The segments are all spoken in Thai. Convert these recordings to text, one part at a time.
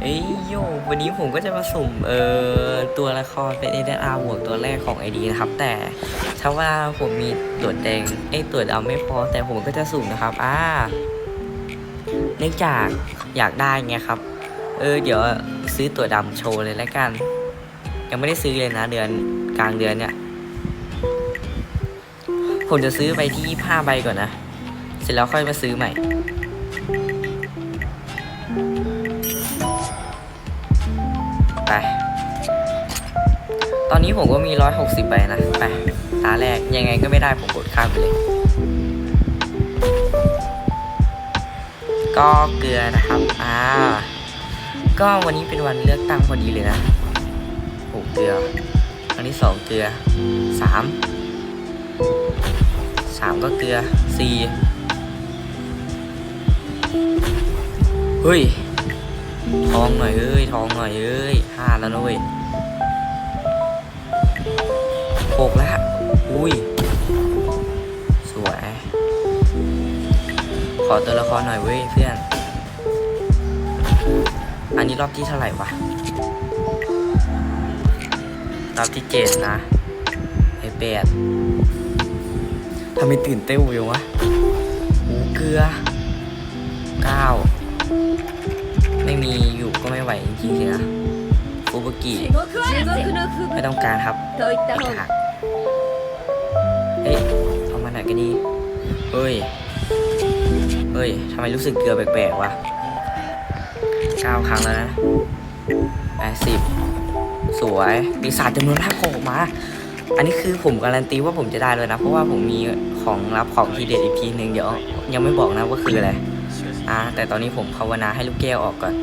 เอ้ยโยวันนี้ผมก็จะมาสุ่มเอ่อตัวละครเป็น s อ r บวกตัวแรกของไอดีนะครับ แต่ถ้าว่าผมมีตัวแดงไอ้ตัวดำไม่พอแต่ผมก็จะสุ่มนะครับอ่าเนื่องจากอยากได้ไงครับ เออเดี๋ยวซื้อตัวดำโชว์เลยแล้วกัน ยังไม่ได้ซื้อเลยนะเดือนกลางเดือนเนี่ย ผมจะซื้อไปที่5ใบก่อนนะ เสร็จแล้วค่อยมาซื้อใหม่ ไป ตอนนี้ผมก็มี160ใบนะ ไป ตาแรกยังไงก็ไม่ได้ผมกดข้ามไปเลย ก็เกลือนะครับ อ่า ก็วันนี้เป็นวันเลือกตั้งพอดีเลยนะโอ้เกลือวันที่สองเกลือสามสามก็เกลือสี่เฮ้ย ทองหน่อยเอ้ย ทองหน่อยเอ้ยห้าแล้วนะเว้ยหกแล้ว อุ้ย สวย ขอตัวละครหน่อยเว้ยเพื่อน อันนี้รอบที่เท่าไหร่วะ รอบที่เจ็ดนะไอแปดทำไมตื่นเต้นอยู่วะหูเกลือเก้า ไม่มีอยู่ก็ไม่ไหวจริงๆนะฟูบุกิไม่ต้องการครับหักเฮ้ยเอามาไหนกันดีเฮ้ยเฮ้ยทำไมรู้สึกเกลือแปลกๆวะเก้าครั้งแล้วนะแปดสิบสวยปีศาจจำนวนห้าโผล่มา อันนี้คือผมการันตีว่าผมจะได้เลยนะ เพราะว่าผมมีของรับของทีเด็ดอีกทีหนึ่งเดี๋ยว ยังไม่บอกนะว่าคืออะไร อ่าแต่ตอนนี้ผมภาวนาให้ลูกแก้วออกก่อน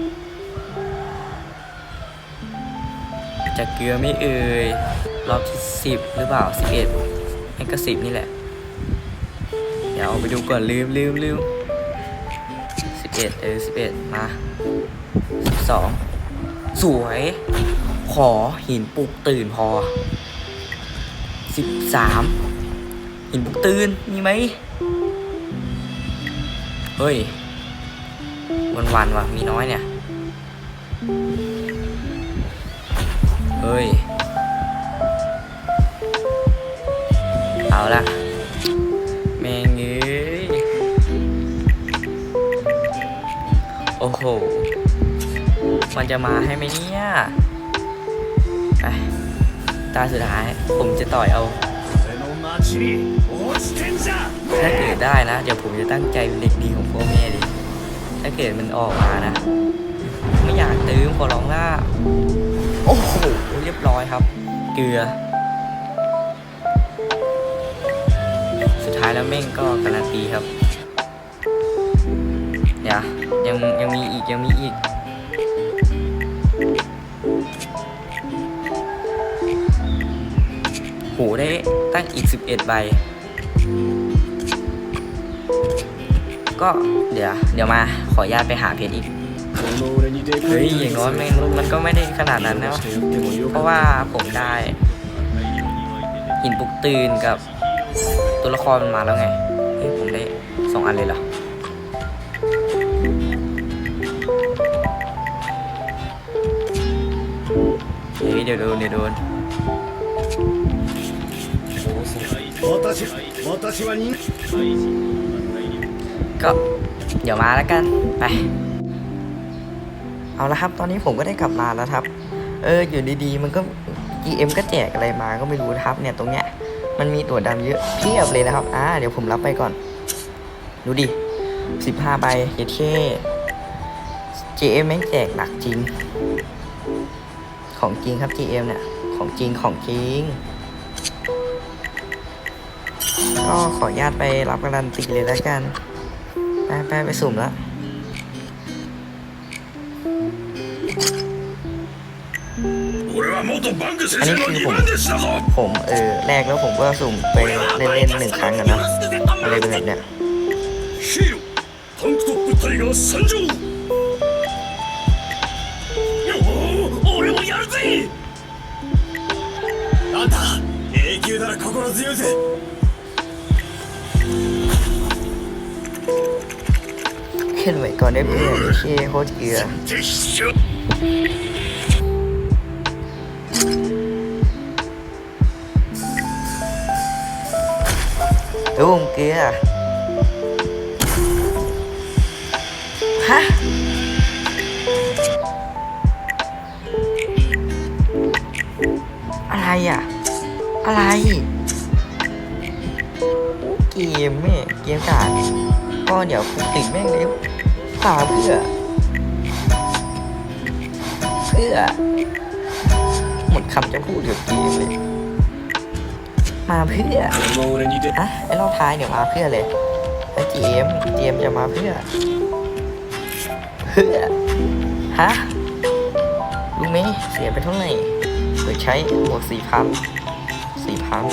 จะเกลือไม่เอ่ยรอบที่สิบหรือเปล่าสิบเอ็ดให้ก็สิบนี่แหละ เดี๋ยวเอาไปดูก่อนลืมลืมลืมสิบเอ็ดเออสิบเอ็ดมาสิบสองสวย ขอหินปลุกตื่นพอสิบสามหินปลุกตื่นมีไหมเฮ้ย วันวันวะมีน้อยเนี่ย เฮ้ย เอาละแมงเอ้โอ้โห มันจะมาให้ไหมเนี่ยไปตาสุดท้าย ผมจะต่อยเอาถ้าเกิดได้นะ เดี๋ยวผมจะตั้งใจเป็นเด็กดีของพ่อแม่เล ถ้าเกิดมันออกมานะ ไม่อยากตื้มขอร้องล่า โอ้โห เรียบร้อยครับ เกลือ สุดท้ายแล้วแม่งก็การันตีครับ เดี๋ยวยังยังมีอีกยังมีอีกโหได้ตั้งอีก 11 ใบ ก็เดี๋ยว เดี๋ยวมาขออนุญาตไปหาเพชรอีก この俺にでか เฮ้ย い อย่างน้อยแม่งมันก็ไม่ได้ขนาดนั้นนะ してやってもよ เพ か ราะว่าผมได้ หินปลุกตื่นกับตัวละครมันมาแล้วไง เฮ้ย ผมได้สองอันเลยเหรอ เฮ้ย เดี๋ยวโดนเดี๋ยวโดน 私私は人 ก็เดี๋ยวมาแล้วกันไป เอาละครับ ตอนนี้ผมก็ได้กลับมาแล้วครับ เอออยู่ดีๆ มันก็ GM ก็แจกอะไรมาก็ไม่รู้นะครับเนี่ยตรงเนี้ยมันมีตัวดำเยอะเพียบเลยนะครับอ่าเดี๋ยวผมรับไปก่อน ดูดิสิบห้าใบเยเท่ GM แม่งแจกหนักจริง ของจริงครับ GM เนี่ย ของจริงของจริง ก็ขออนุญาตไปรับการันตีเลยแล้วกัน ไปไปไปสุ่มแล้วอันนี้คือผมผมเออแรกแล้วผมก็สุ่มไปเล่นเล่นหนึ่งครั้งกันนะอะไรเป็นแบบเนี้ยあんた永久なら心強いぜ โอเคลื่อนไหวก่อนได้เพื่อนเชโคตรเกลือ敵将ตุ้มเกลือฮะอะไรอะ อะไร เกมแม่เกมกาดก็เดี๋ยวผมติดแม่งเลย ขาวเพื่อ เพื่อ หมดคำจะพูดเดี๋ยวเกมเลย มาเพื่ออะไอ้รอบท้ายเดี๋ยวมาเพื่อเลยไอ้เจมเจมจะมาเพื่อ เพื่อ ฮะรู้ไหมเสียไปเท่าไหร่เปิใช้หมดสี่พันสี่พัน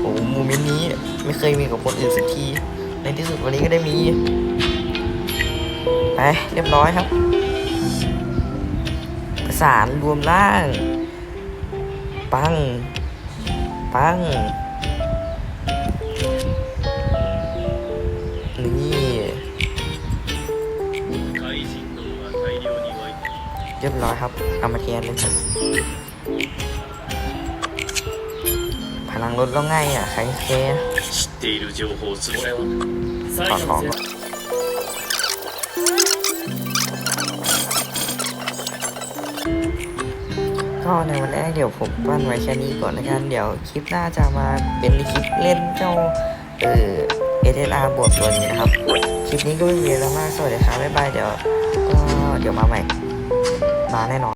โอ้โหมูเมนต์นี้ไม่เคยมีกับคนอื่นสักที ในที่สุดวันนี้ก็ได้มี ไปเรียบร้อยครับ ประสานรวมล่าง ปัง ปัง นี่เรียบร้อยครับเอามาเทียนเลยครับพลังลดแล้วไงอะใครเคขอของ ก็ในวันแรกเดี๋ยวผมปั้นไว้แค่นี้ก่อนนะกันเดี๋ยวคลิปหน้าจะมาเป็นคลิปเล่นเจ้าเออเอเดอาร์บทตัวนี้นะครับ คลิปนี้ก็ไม่มีอะไรมากสวัสดีครับบ๊ายบายเดี๋ยวก็เดี๋ยวมาใหม่มาแน่นอน